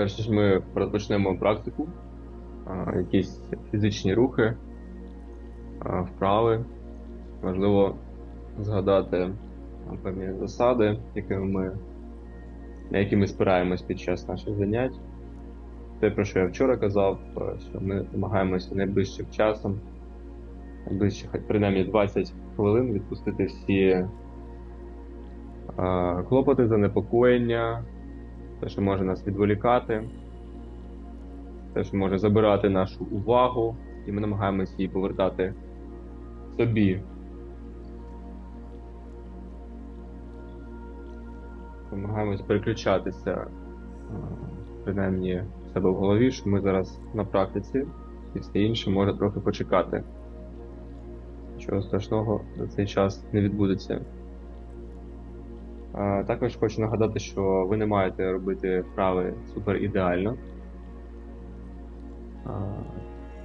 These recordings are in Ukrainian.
перш ніж ми розпочнемо практику, якісь фізичні рухи, вправи, важливо згадати певні засади, якими ми, на які ми спираємось під час наших занять. Те, про що я вчора казав, що ми намагаємося найближчим часом, найближче хоч принаймні 20 хвилин відпустити всі клопоти, занепокоєння, те, що може нас відволікати, те, що може забирати нашу увагу, і ми намагаємося її повертати собі. Намагаємось переключатися, е, принаймні в себе в голові, що ми зараз на практиці, і все інше може трохи почекати. Нічого страшного за цей час не відбудеться. А, Також хочу нагадати, що ви не маєте робити вправи супер ідеально.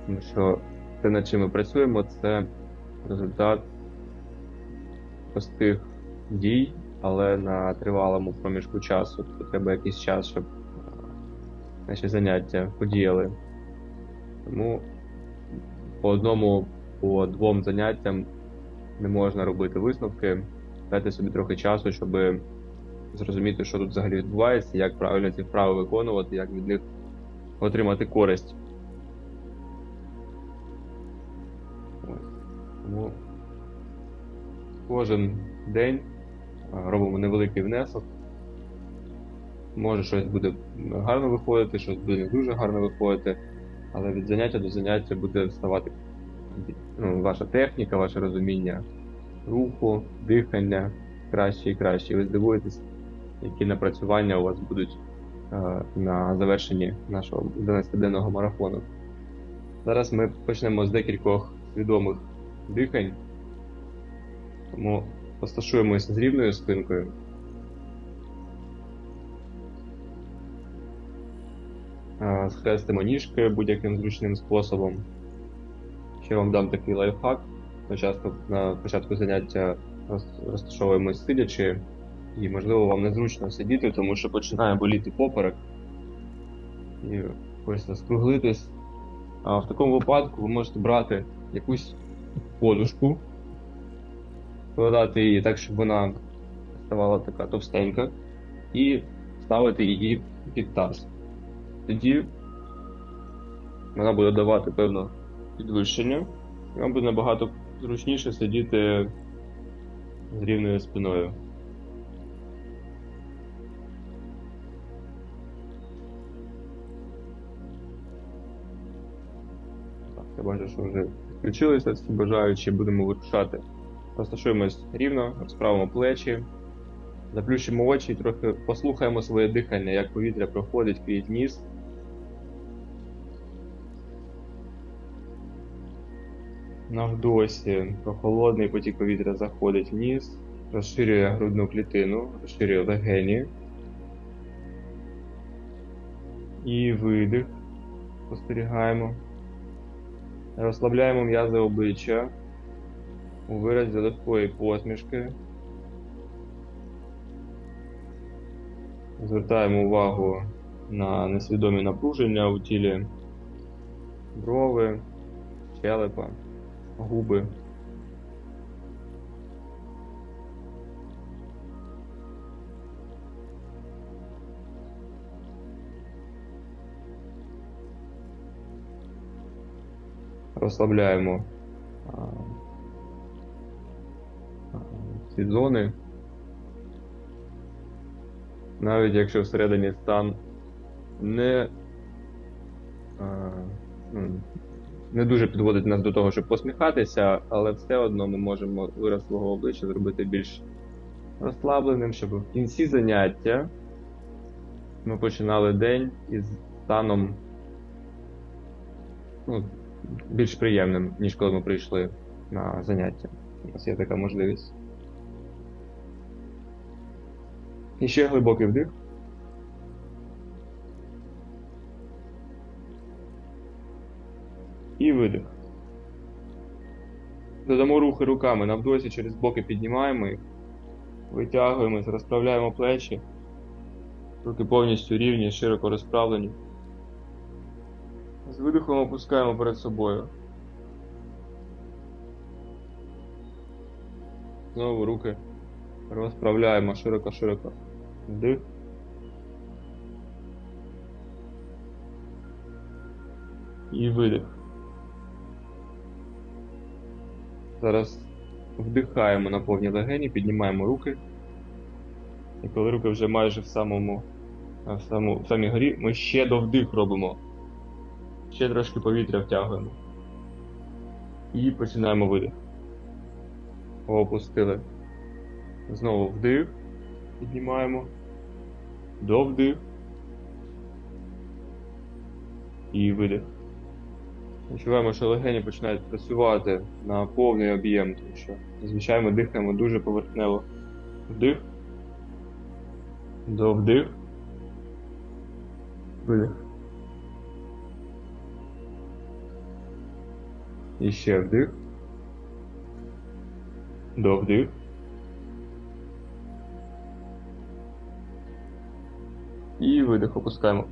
Тому що те, над чим ми працюємо, це результат простих дій, але на тривалому проміжку часу. Тобто треба якийсь час, щоб наші заняття подіяли. Тому по одному, по двом заняттям не можна робити висновки. Дайте собі трохи часу, щоб зрозуміти, що тут взагалі відбувається, як правильно ці вправи виконувати, як від них отримати користь. Тому кожен день робимо невеликий внесок. Може щось буде гарно виходити, щось буде не дуже гарно виходити, але від заняття до заняття буде вставати ну, ваша техніка, ваше розуміння руху, дихання краще і краще. Ви здивуєтесь, які напрацювання у вас будуть е, на завершенні нашого 12-денного марафону. Зараз ми почнемо з декількох свідомих дихань, тому розташуємося з рівною спинкою. Е, Схрестимо ніжки будь-яким зручним способом. Ще вам дам такий лайфхак. На початку заняття розташовуємось сидячи, і можливо вам незручно сидіти, тому що починає боліти поперек. І хочеться скруглитись. А в такому випадку ви можете брати якусь подушку, складати її так, щоб вона ставала така товстенька, і ставити її під таз. Тоді вона буде давати певне підвищення, і вам буде набагато зручніше сидіти з рівною спиною. Бачу, що вже включилися всі бажаючі, будемо вирушати. Розташуємось рівно, розправимо плечі, заплющимо очі і трохи послухаємо своє дихання, як повітря проходить крізь ніс. На вдосі прохолодний потік повітря заходить в ніс, розширює грудну клітину, розширює легені. І видих. Спостерігаємо. Розслабляємо м'язи обличчя у виразі легкої посмішки. Звертаємо увагу на несвідомі напруження у тілі брови, щелепа, губи. А, ці зони. Навіть якщо всередині стан не, ну, не дуже підводить нас до того, щоб посміхатися, але все одно ми можемо вираз свого обличчя зробити більш розслабленим, щоб в кінці заняття ми починали день із станом ну, більш приємним, ніж коли ми прийшли на заняття. У нас є така можливість. І ще глибокий вдих. І видих. Додамо рухи руками навдосі через боки піднімаємо їх, витягуємось, розправляємо плечі. Руки повністю рівні, широко розправлені. З видихом опускаємо перед собою. Знову руки розправляємо широко-широко. Вдих. І видих. Зараз вдихаємо на повні легені, піднімаємо руки. І коли руки вже майже в самому в, саму, в самій горі, ми ще до вдих робимо. Ще трошки повітря втягуємо. І починаємо видих. Опустили. Знову вдих. Піднімаємо. До вдих. І видих. Відчуваємо, що легені починають працювати на повний об'єм, тому що зазвичай ми дихаємо дуже поверхнево. Вдих. До вдих. Видих. І ще вдих. До вдих. І видих опускаємо.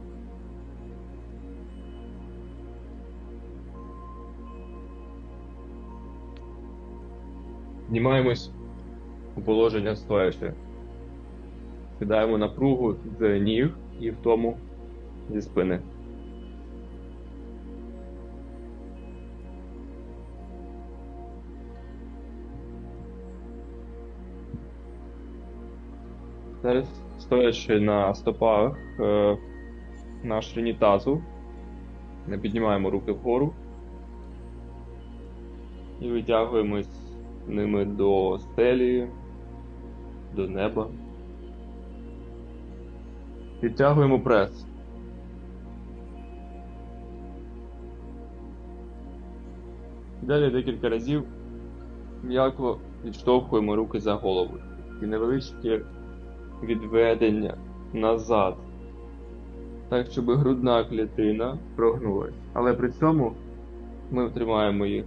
Знімаємось у положення стоячи. Кидаємо напругу з ніг і в тому зі спини. Зараз стоячи на стопах е, на ширині тазу, не піднімаємо руки вгору і витягуємось ними до стелі, до неба. Підтягуємо прес. Далі декілька разів м'яко відштовхуємо руки за голову. І невеличкі відведення назад. Так, щоб грудна клітина прогнулась. Але при цьому ми тримаємо їх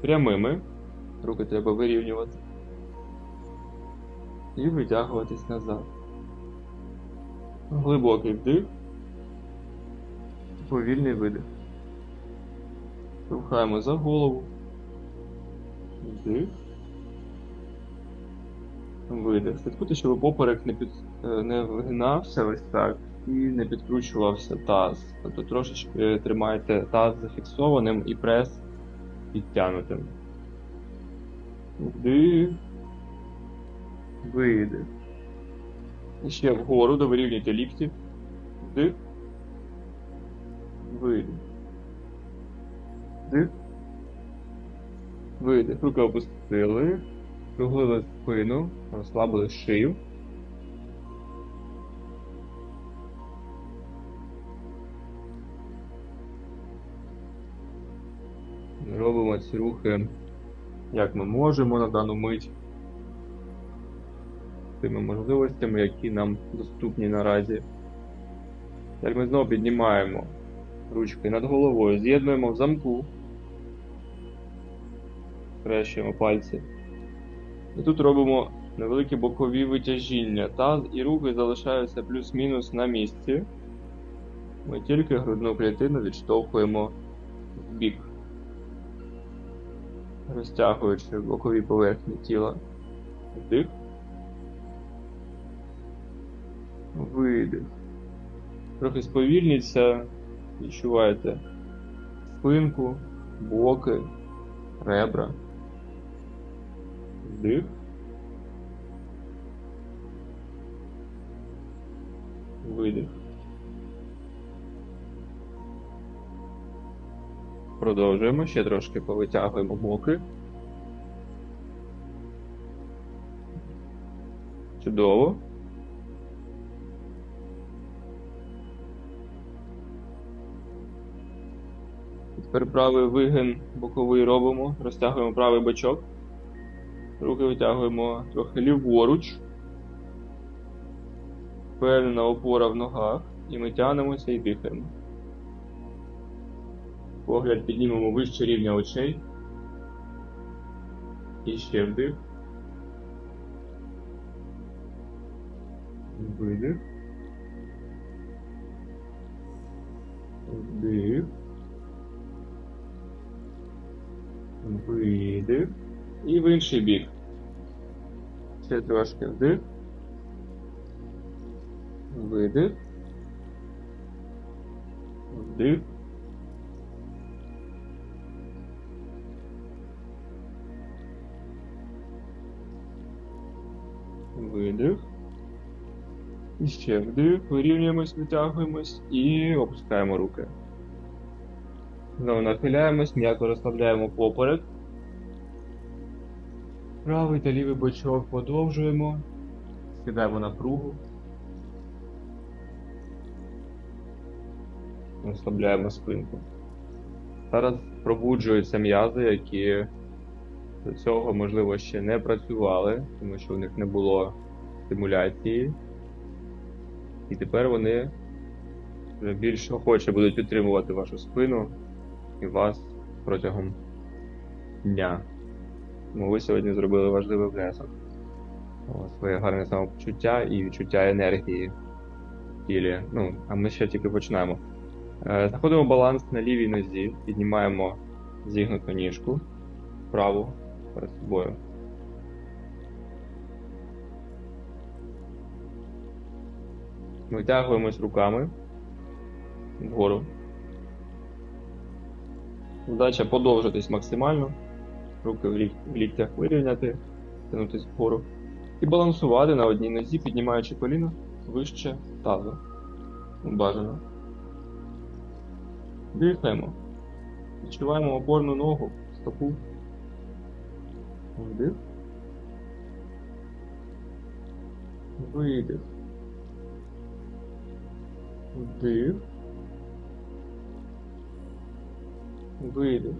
прямими. Руки треба вирівнювати. І витягуватись назад. Глибокий вдих. Повільний видих. Рухаємо за голову. Вдих. Видих. Слідкуйте, щоб поперек не під, не вигинався ось так і не підкручувався таз. Тобто трошечки тримайте таз зафіксованим і прес підтягнутим. Вдих. Видих. І ще вгору довирівнюйте лікті. Вдих. Видих. Вдих. Видих. Руки опустили. Круглили спину, розслабили шию. Робимо ці рухи, як ми можемо на дану мить, тими можливостями, які нам доступні наразі. Як ми знову піднімаємо ручки над головою, з'єднуємо в замку, скрещуємо пальці. І тут робимо невеликі бокові витяжіння. Таз і руки залишаються плюс-мінус на місці. Ми тільки грудну клітину відштовхуємо в бік, розтягуючи бокові поверхні тіла. Вдих. Видих. Трохи сповільніться, відчуваєте спинку, боки, ребра. Вдих. Видих. Продовжуємо, ще трошки повитягуємо боки. Чудово. Тепер правий вигин боковий робимо, розтягуємо правий бочок. Руки витягуємо трохи ліворуч. Впевнена опора в ногах. І ми тягнемося і дихаємо. Погляд піднімемо вище рівня очей. І ще вдих. Видих. Вдих. Видих. І в інший бік. Ще трошки вдих. Видих. Вдих. Видих. І ще вдих, вирівнюємось, витягуємось і опускаємо руки. Знову нахиляємось, м'яко розслабляємо поперек. Правий та лівий бочок подовжуємо. Скидаємо напругу. Розслабляємо спинку. Зараз пробуджуються м'язи, які до цього, можливо, ще не працювали, тому що у них не було стимуляції. І тепер вони вже більш охоче будуть підтримувати вашу спину і вас протягом дня. Тому ви сьогодні зробили важливий внесок. Своє гарне самопочуття і відчуття енергії в тілі. Ну, а ми ще тільки починаємо. Е, Знаходимо баланс на лівій нозі, піднімаємо зігнуту ніжку праву перед собою. Витягуємось руками вгору. Задача подовжитись максимально. Руки в, лік... в ліктях вирівняти, тянутись вгору. І балансувати на одній нозі, піднімаючи коліно вище тазу. Бажано. Дихаємо. Відчуваємо опорну ногу, стопу. Вдих. Видих. Вдих. Видих.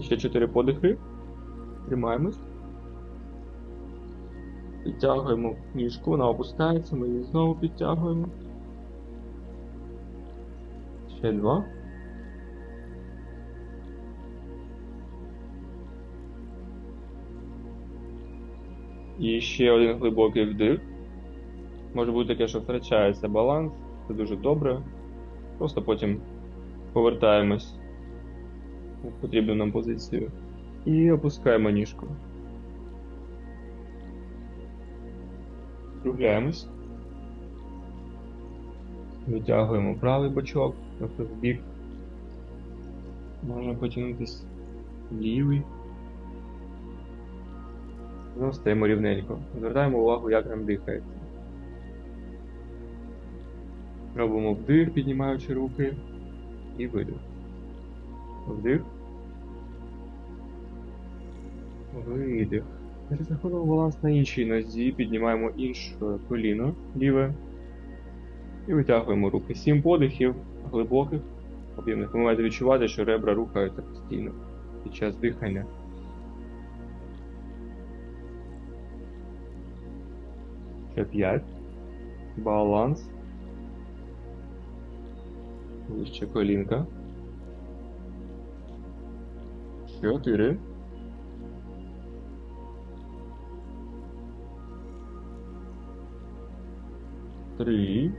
Ще чотири подихи. Тримаємось. Підтягуємо ніжку, вона опускається, ми її знову підтягуємо. Ще два. І ще один глибокий вдих. Може бути таке, що втрачається баланс, це дуже добре. Просто потім повертаємось потрібну нам позицію і опускаємо ніжку. Скругляємось. Витягуємо правий бочок, трохи в бік. Можна потягнутися лівий. Знову стаємо рівненько. Звертаємо увагу, як нам дихається. Робимо вдих, піднімаючи руки, і видих. Вдих. Видих. Зараз знаходимо баланс на іншій нозі, піднімаємо інше коліно ліве. І витягуємо руки. Сім подихів, глибоких, об'ємних. Ви маєте відчувати, що ребра рухаються постійно під час дихання. Ще 5. Баланс. Вище колінка. 4. Три.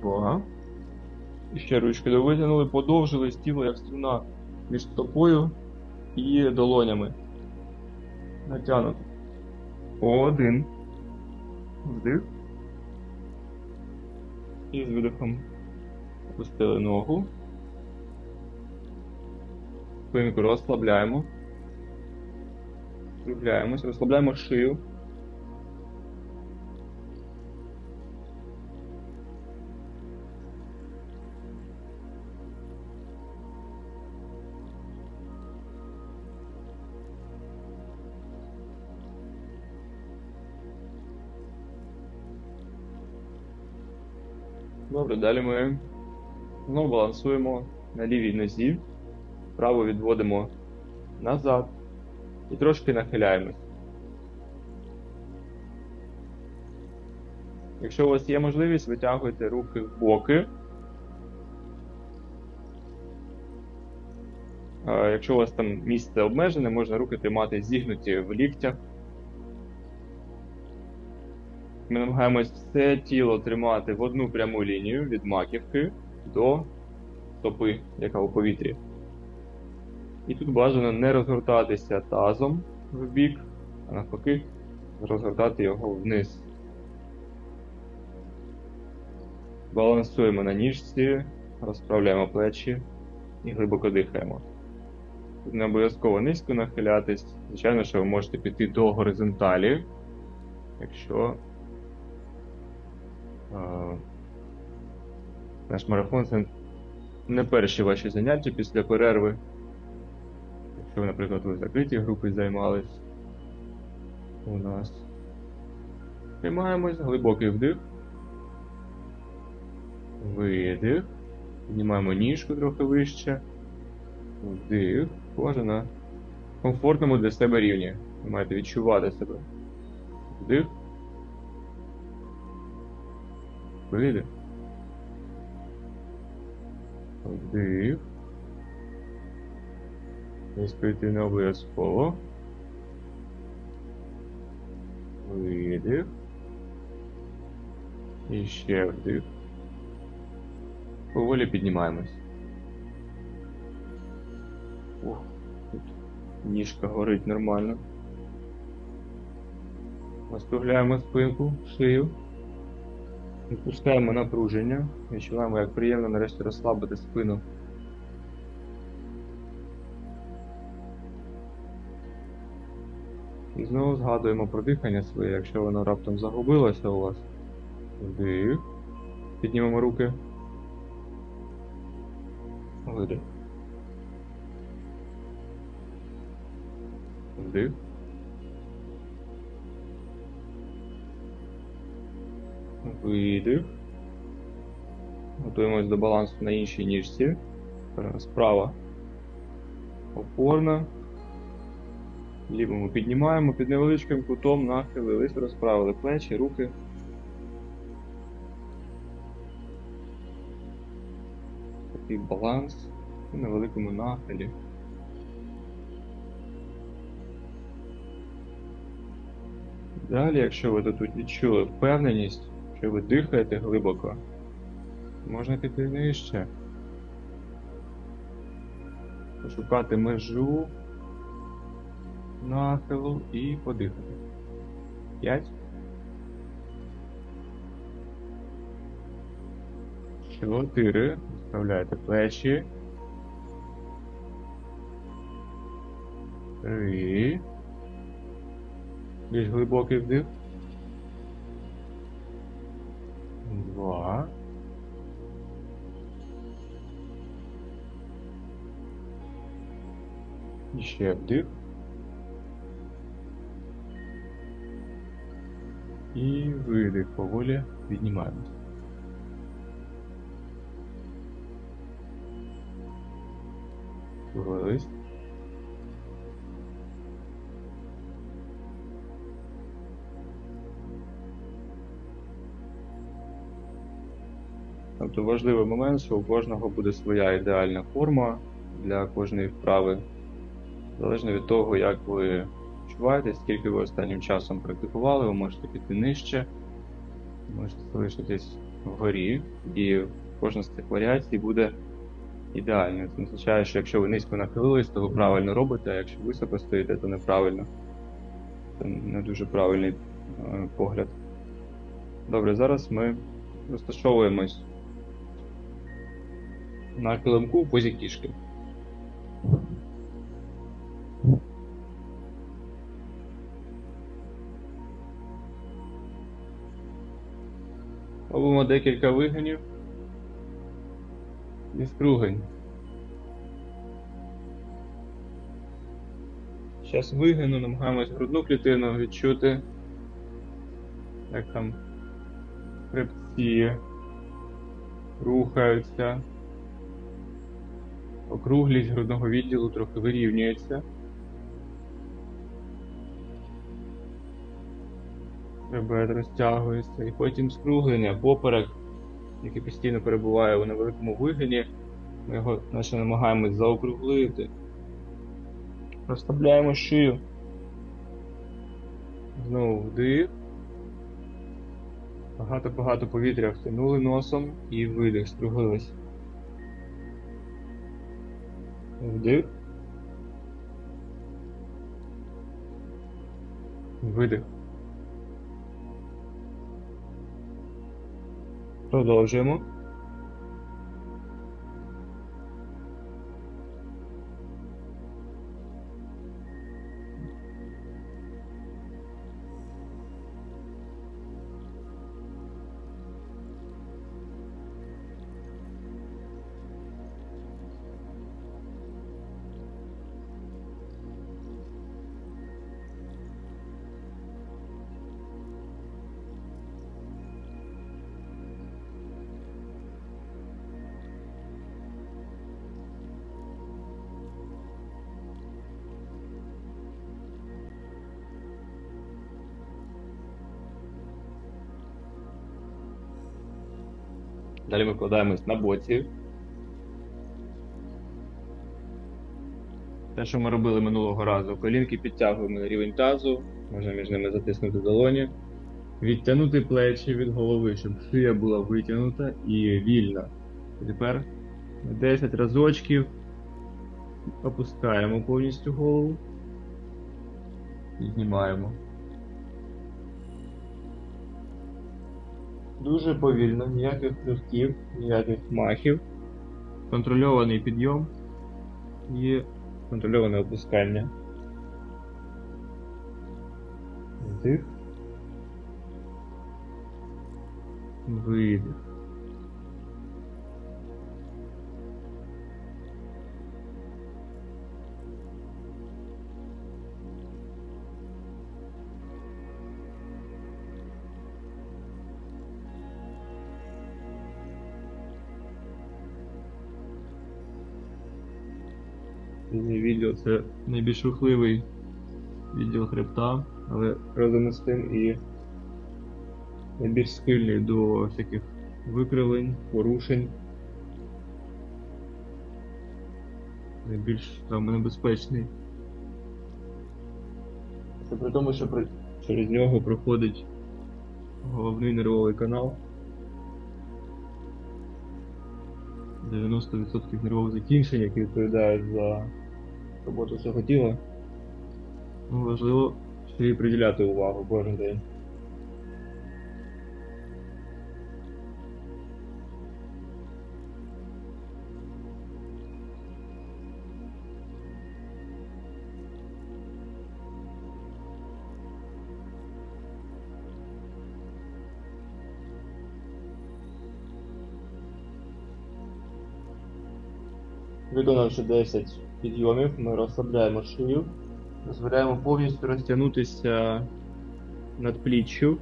Два. І ще ручки довитягнули, подовжили тіло як струна між стопою і долонями. Натягнуто. Один. Вдих. І з видихом опустили ногу. Спинку розслабляємо. Розслабляємось, розслабляємо шию. Добре, далі ми знову балансуємо на лівій нозі, праву відводимо назад і трошки нахиляємось. Якщо у вас є можливість, витягуйте руки в боки. Якщо у вас там місце обмежене, можна руки тримати зігнуті в ліктях. Ми намагаємось все тіло тримати в одну пряму лінію від маківки до стопи, яка у повітрі. І тут бажано не розгортатися тазом в бік, а навпаки, розгортати його вниз. Балансуємо на ніжці, розправляємо плечі і глибоко дихаємо. Тут не обов'язково низько нахилятись. Звичайно, що ви можете піти до горизонталі, якщо наш марафон це не перші ваші заняття після перерви. Якщо наприклад, ви закритій групі займались у нас. Тримаємось, глибокий вдих. Видих. Піднімаємо ніжку трохи вище. Вдих. Кожен на комфортному для себе рівні. Ви маєте відчувати себе. Вдих. Видих. Вдих. Низько йти не обов'язково. Видих. І ще вдих. Поволі піднімаємось. Ух, тут ніжка горить нормально. Розтугляємо спинку, шию. Відпускаємо напруження. Відчуваємо, як приємно нарешті розслабити спину. І знову згадуємо про дихання своє, якщо воно раптом загубилося у вас. Вдих. Піднімемо руки. Видих. Вдих. Видих. Готуємось до балансу на іншій ніжці. Е, Справа. Опорна. Ліву ми піднімаємо під невеличким кутом, нахилились, розправили плечі, руки. Такий баланс у невеликому нахилі. Далі, якщо ви тут відчули впевненість, що ви дихаєте глибоко, можна піти нижче. Пошукати межу нахилу і подихати. П'ять. Чотири. Вставляєте плечі. Три. Більш глибокий вдих. І ще вдих. І видих поволі піднімаємось. Вились. Тобто важливий момент, що у кожного буде своя ідеальна форма для кожної вправи. Залежно від того, як ви відчуваєте, скільки ви останнім часом практикували, ви можете піти нижче, можете залишитись вгорі, і кожна з цих варіацій буде ідеальною. Це означає, що якщо ви низько нахилились, то ви правильно робите, а якщо високо стоїте, то неправильно. Це не дуже правильний е, погляд. Добре, зараз ми розташовуємось на килимку в позі кішки. Робимо декілька вигинів і скругень. Зараз вигину, намагаємось грудну клітину відчути, як там хребці рухаються. Округлість грудного відділу трохи вирівнюється. Хребет розтягується. І потім скруглення, поперек, який постійно перебуває у невеликому вигині. Ми його наче намагаємось заокруглити. Розслабляємо шию. Знову вдих. Багато-багато повітря втянули носом і видих, стругились. Вдих. Видих. Продовжуємо. Далі ми вкладаємось на боці. Те, що ми робили минулого разу, колінки підтягуємо на рівень тазу, можна між ними затиснути долоні, відтягнути плечі від голови, щоб шия була витягнута і вільна. Тепер 10 разочків опускаємо повністю голову. Піднімаємо. Дуже повільно, ніяких ривків, ніяких махів. Контрольований підйом і контрольоване опускання. Вдих. Видих. Відділ це найбільш рухливий відділ хребта, але разом із тим і найбільш схильний до всяких викривлень, порушень. Найбільш там небезпечний. Це при тому, що при... через нього проходить головний нервовий канал. 90% нервових закінчень, які відповідають за роботу тіла. Ну, важливо й приділяти увагу кожен день. Виконавши 10 підйомів, ми розслабляємо шию, дозволяємо повністю розтягнутися над пліччю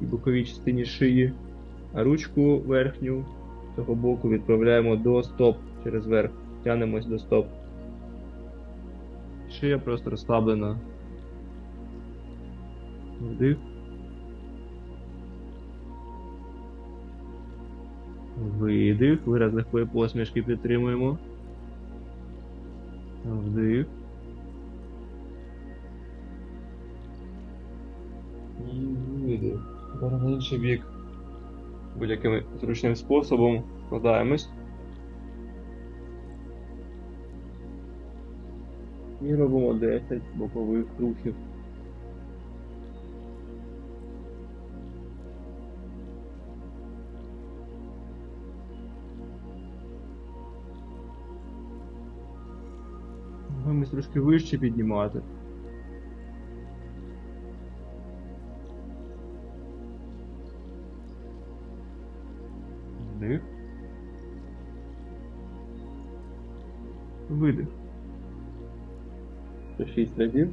і боковій частині шиї, а ручку верхню того боку відправляємо до стоп через верх, тянемось до стоп. Шия просто розслаблена. Вдих. Видих, вираз легкої посмішки підтримуємо. Вдих. І видих. Тепер на інший бік. Будь-яким зручним способом вкладаємось. І робимо 10 бокових рухів. Намагаємось трошки вище піднімати. Вдих. Видих. Це шість разів.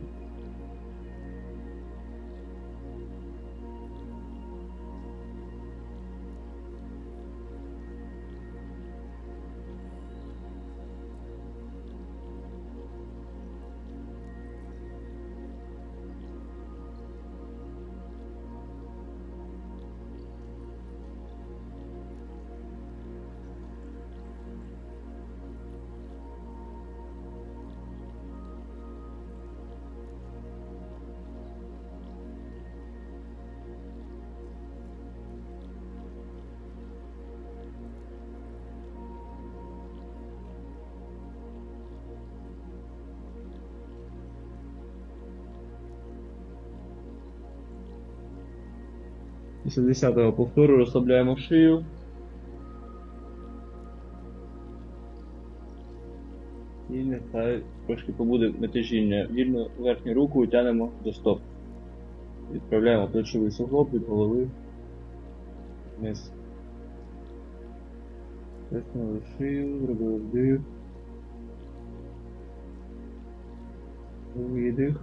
Після 10-го повтору розслабляємо шию. І нехай трошки побуде натяжіння. Вільну верхню руку тянемо до стоп. Відправляємо плечовий суглоб від голови вниз. Виснули шию, зробили вдих. Видих.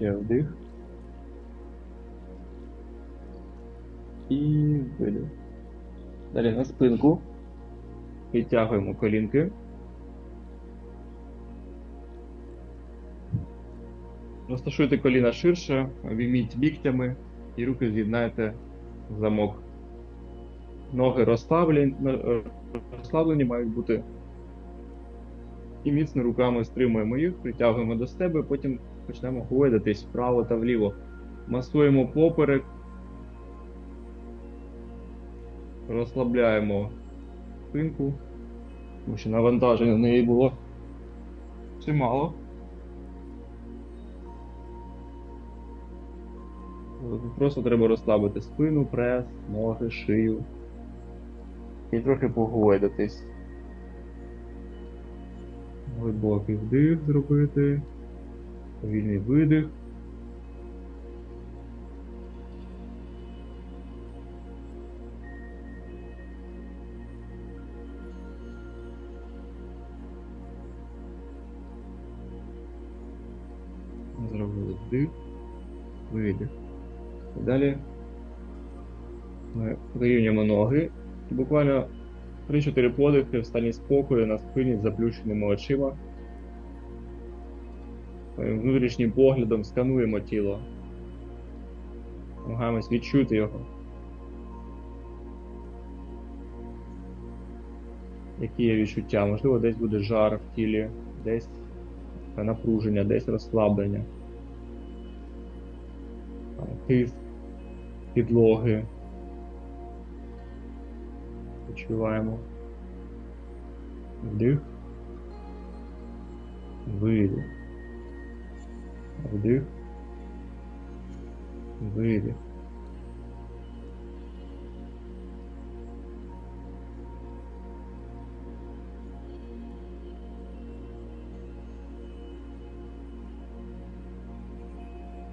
І вдих. І видих. Далі на спинку. Підтягуємо колінки. Розташуйте коліна ширше, обійміть ліктями і руки з'єднайте в замок. Ноги розслаблені, розслаблені мають бути. І міцно руками стримуємо їх, притягуємо до себе, потім почнемо гойдатись вправо та вліво. Масуємо поперек. Розслабляємо спинку, тому що навантаження на неї було чимало. Просто треба розслабити спину, прес, ноги, шию. І трохи погойдатись. Глибокий вдих зробити. Повільний видих. Вдих, видих. Далі ми вирівнюємо ноги. Буквально 3-4 подихи в стані спокою на спині з заплющеними очима. Внутрішнім поглядом скануємо тіло. Намагаємось відчути його. Які є відчуття? Можливо, десь буде жар в тілі, десь напруження, десь розслаблення. Тиск підлоги. Відчуваємо. Вдих. Видих. Вдих. Видих.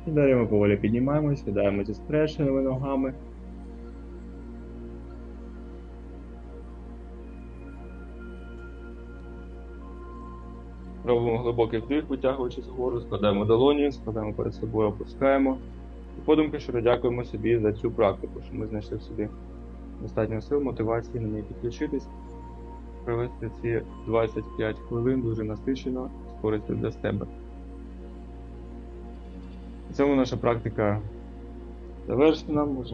І далі ми поволі піднімаємось, сідаємо зі скрещеними ногами. Робимо глибокий вдих, витягуючись вгору, складаємо долоні, складаємо перед собою, опускаємо. І подумки щиро дякуємо собі за цю практику, що ми знайшли в собі достатньо сил, мотивації на неї підключитись, провести ці 25 хвилин дуже насичено з для себе. Цьому наша практика завершена.